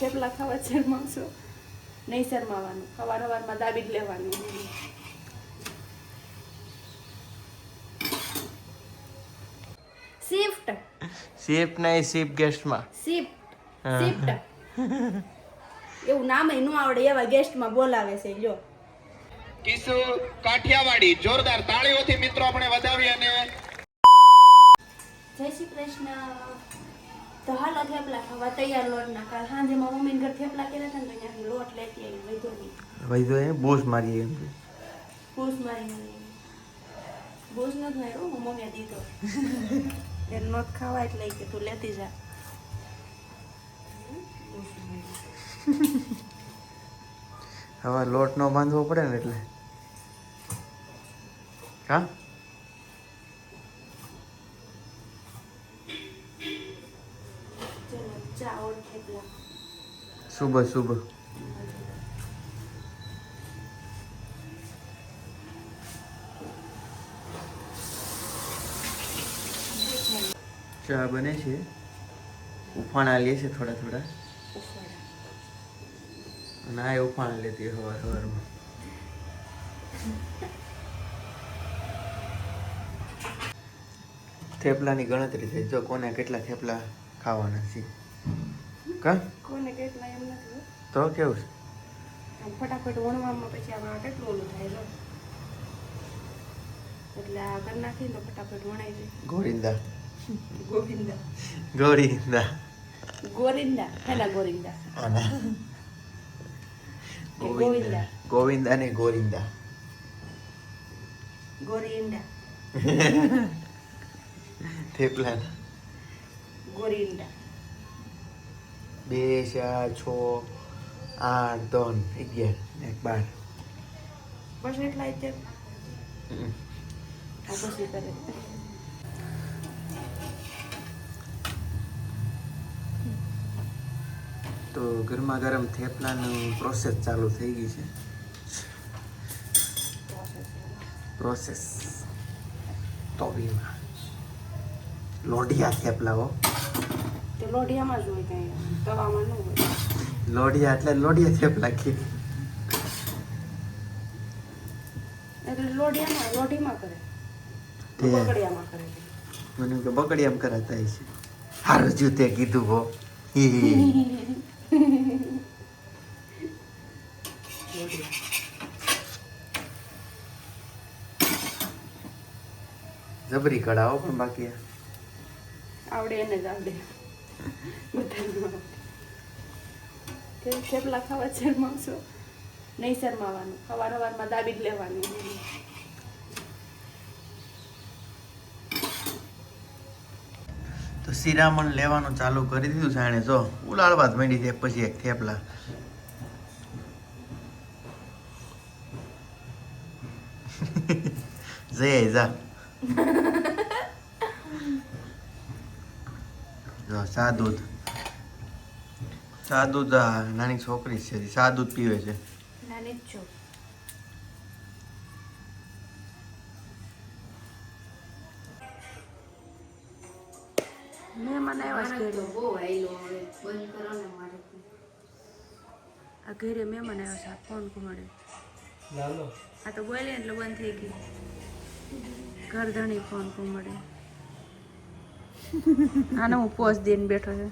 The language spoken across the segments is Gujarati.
થેપલા ખાવા શરમાવશો નહીં શરમાવાનું. સવાર સવારમાં દાબી જ લેવાનું. શિફ્ટ શિફ્ટ નહીં શિફ્ટ ગેસ્ટમાં શિફ્ટ શિફ્ટ એવું નામ ન આવડે એવા ગેસ્ટમાં બોલાવે છે જો. કિશુ કાઠિયાવાડી જોરદાર તાળીઓથી મિત્રો આપણે વધાવી અને જય શ્રી કૃષ્ણ. તો હાલો થેપલા ખાવા તૈયાર લોટના. કાલ સાંજે મારા મમ્મીને ઘર થેપલા કર્યા હતા ને ત્યાંથી લોટ લેતી આવી વૈધો ની વૈધો એ બોસ મારી એમ બોસ મારી બોસ નથી માર્યો હું મમ્મીએ દીધો. એને નોત ખાવા એટલે કે તું લેતી જા. હવે લોટ નો બાંધવો પડે ને એટલે. હા ચલો ચા ઓર થેપલા સુબહ સુબહ ચા બને છે? ઉફાણા લે છે થોડા થોડા. ના આ ઉફાણા લેતી હવાર હવારમાં. થેપલાની ગણતરી થઈ. જો કોને કેટલા થેપલા ખાવાના છે. કા? કોને કેટલા એમ નથી તો કેવું છે? ફટાફટ વણવામાં પછી આમાં કેટલું ઓલું થાય જો. એટલે આ કરી નાખીને તો ફટાફટ વણાઈ જાય. ગોરિંદા ગોવિંદા. ગોરિંદા ગોરિંદા. હેલા ગોરિંદા. ગોવિંદા. ગોવિંદા ને ગોરિંદા. ગોરિંદા. થેપલા ગોરિંદા. બે ચાર છ આઠ ત્રણ અગિયાર એક બાર. બસ એટલા તો ગરમા ગરમ થેપલાનું પ્રોસેસ ચાલુ થઈ ગઈ છે. પ્રોસેસ તવીમાં લોઢિયા થેપલાઓ લોઢિયામાં જ હોય કાંઈ. તવામાં ન હોય. લોઢિયા એટલે લોડિયા થેપલા કે એટલે લોઢિયામાં લોઢીમાં કરે. તે બકડિયામાં કરે મને કે બકડી કરાતા છે હારું તે કીધું હો. હી. જબરી કઢાવો પણ બાકી. આવડે એને જ આવડે. કે થેપલા ખાવા શરમાવશો નહીં શરમાવાનું. સવાર સવારમાં દાબી જ લેવાનું. તો શિરામણ લેવાનું ચાલુ કરી દીધું જાણે જો. ઉલાળવા જ માંડી છે પછી એક થેપલા. જય જા. જો સા દૂધ. સા દૂધ નાની છોકરી છે સાદું દૂધ પીવે છે. નાની જ મહેમાન આવ્યા છે આ ઘરે મહેમાન આવ્યા છે આ ફોન ઘુમાડે આ તો બોલે એટલે બંધ થઈ ગઈ ઘર ધણી ફોન ઘુમાડે આને હું પોસ્ટ દઈને બેઠો છે.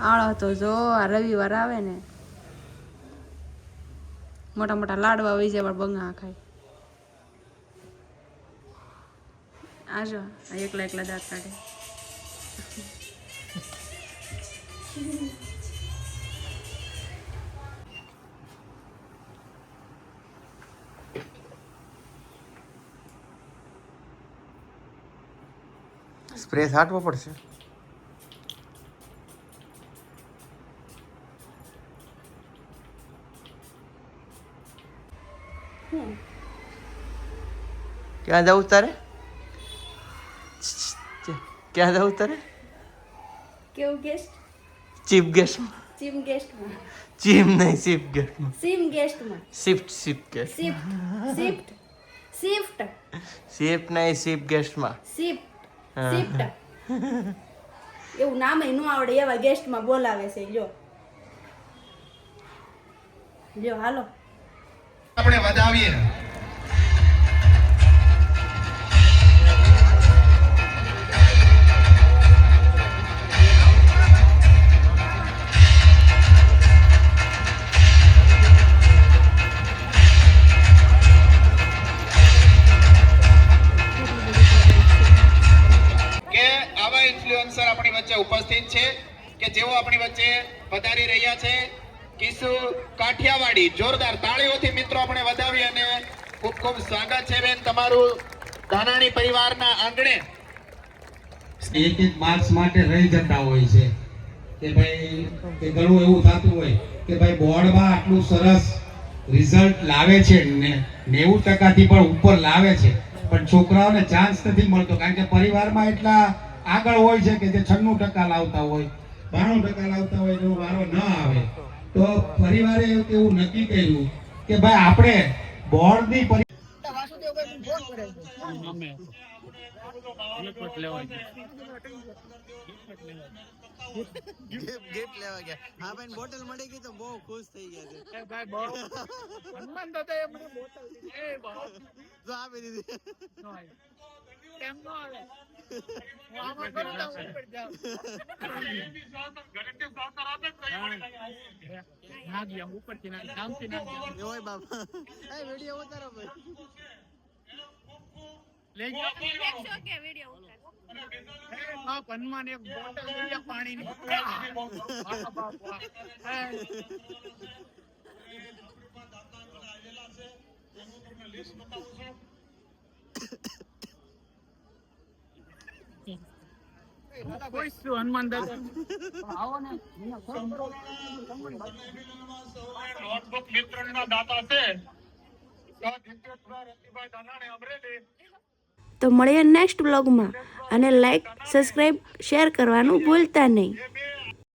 આળો તો જો આ રવિવાર આવે ને. મોટા મોટા લાડવા વહી જાય પણ બંગા ખાય. આજો એકલા એકલા દાંત કાઢે. સ્પ્રે છાંટવો પડશે. ક્યાં જવું તારે? ક્યાં જવું તારે? કેવું ગેસ્ટ ચીફ ગેસ્ટમાં ચીમ ગેસ્ટમાં ચીમ નહીં ચીફ ગેસ્ટમાં સીમ ગેસ્ટમાં shift shift guest shift shift shift shift નહીં શિફ્ટ ગેસ્ટમાં શિફ્ટ. શિફ્ટ એવું નામ ન આવડે એવા ગેસ્ટમાં બોલાવે છે જો જો હાલો. આપણે વધાવીએ વચ્ચે ઉપસ્થિત છે કે જેઓ આપણી વચ્ચે પધારી રહ્યા છે. કિસુ કાઠિયાવાડી જોરદાર તાળીઓથી મિત્રો આપણે વધાવી અને ખૂબ ખૂબ સ્વાગત છે બેન તમારું ધાનાણી પરિવારના આંગણે. એક એક માર્ક્સ માટે રહી જતા હોય છે કે ભાઈ, કે ઘણું એવું થતું હોય કે ભાઈ બોર્ડમાં આટલું સરસ રિઝલ્ટ લાવે છે ને નેવું ટકાથી પણ ઉપર લાવે છે. પણ છોકરાઓને ચાન્સ નથી મળતો કારણ કે પરિવારમાં એટલા આગળ હોય છે કે જે છન્નું ટકા લાવતા હોય બાણું ટકા લાવતા હોય એનો વારો ન આવે. તો પરિવારે એવું નક્કી કર્યું કે ભાઈ આપણે બોર્ડની પરી ગિફ્ટ લેવા ગયા. હા ભાઈ બોટલ મળી ગઈ તો બહુ ખુશ થઈ ગયા છે. એ વિડિયો ઉતારો ભાઈ નોટબુક મિત્રના દાતા છે તો મળીએ નેક્સ્ટ બ્લોગમાં અને લાઈક સબસ્ક્રાઈબ શેર કરવાનું ભૂલતા નહીં.